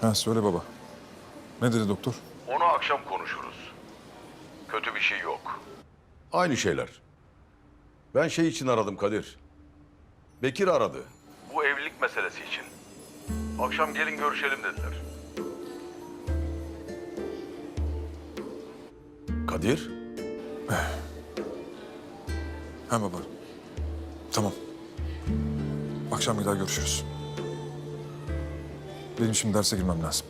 Ha söyle baba. Ne dedi doktor? Onu akşam konuşuruz. Kötü bir şey yok. Aynı şeyler. Ben şey için aradım Kadir. Bekir aradı. Bu evlilik meselesi için. Akşam gelin görüşelim dediler. Kadir? Ha baba. Tamam. Akşam bir daha görüşürüz. Benim şimdi derse girmem lazım.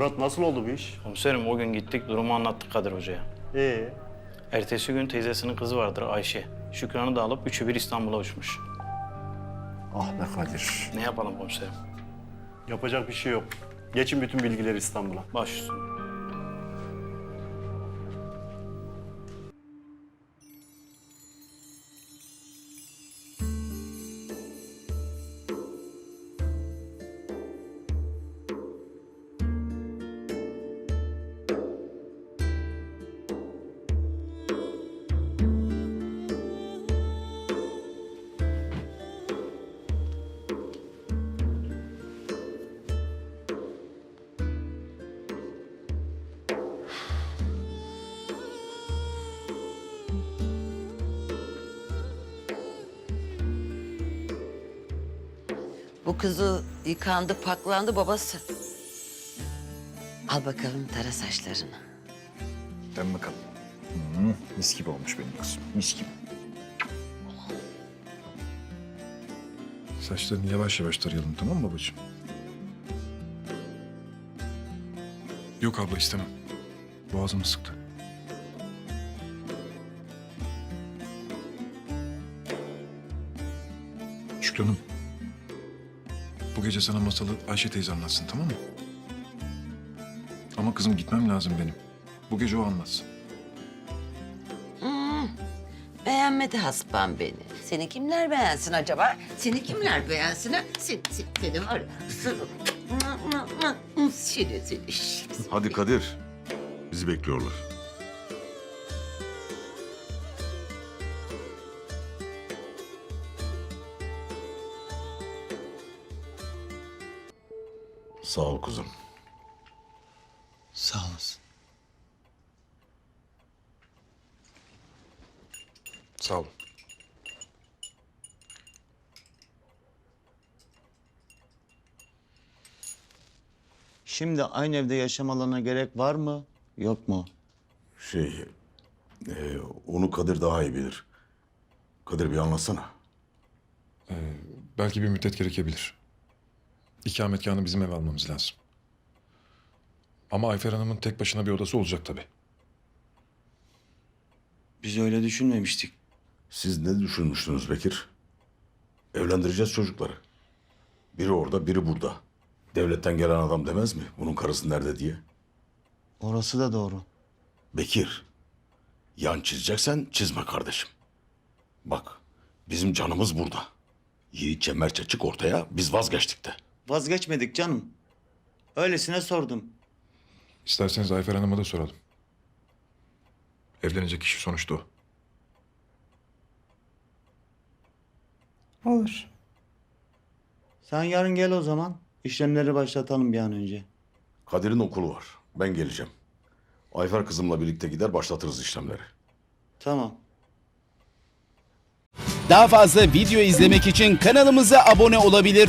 Murat nasıl oldu bu iş? Komiserim o gün gittik durumu anlattık Kadir Hoca'ya. Ee, Ertesi gün teyzesinin kızı vardır Ayşe. Şükran'ı da alıp üçü bir İstanbul'a uçmuş. ah be Kadir. Ne yapalım komiserim? Yapacak bir şey yok. Geçin bütün bilgileri İstanbul'a. Baş üstüne. Bu kızı yıkandı, paklandı babası. Al bakalım tara saçlarını. Dön bakalım. Hı, mis gibi olmuş benim kızım. Mis gibi. Saçlarını yavaş yavaş tarayalım tamam mı babacığım? Yok abla istemem. Boğazımı sıktı. Şükran'ım. Bu gece sana masalı Ayşe teyze anlatsın tamam mı? Ama kızım gitmem lazım benim. Bu gece o anlatsın. Beğenmedi hasbam beni. Seni kimler beğensin acaba? Seni kimler beğensin ha? Seni, seni, seni var ya. Seni, seni, seni. Hadi Kadir. Bizi bekliyorlar. Sağ ol kızım. Sağ olasın. Sağ olun. Şimdi aynı evde yaşamalarına gerek var mı? Yok mu? Şey, e, onu Kadir daha iyi bilir. Kadir bir anlatsana. Belki bir müddet gerekebilir. İkametgahını bizim eve almamız lazım. Ama Ayfer Hanım'ın tek başına bir odası olacak tabii. Biz öyle düşünmemiştik. Siz ne düşünmüştünüz Bekir? Evlendireceğiz çocukları. Biri orada, biri burada. Devletten gelen adam demez mi? Bunun karısı nerede diye. Orası da doğru. Bekir, yan çizeceksen çizme kardeşim. Bak, bizim canımız burada. Yiğitçe mertçe çık ortaya biz vazgeçtik de. Vazgeçmedik canım. Öylesine sordum. İsterseniz Ayfer Hanım'a da soralım. Evlenecek kişi sonuçta o. Olur. Sen yarın gel o zaman. İşlemleri başlatalım bir an önce. Kadir'in okulu var. Ben geleceğim. Ayfer kızımla birlikte gider başlatırız işlemleri. Tamam. Daha fazla video izlemek için kanalımıza abone olabilir.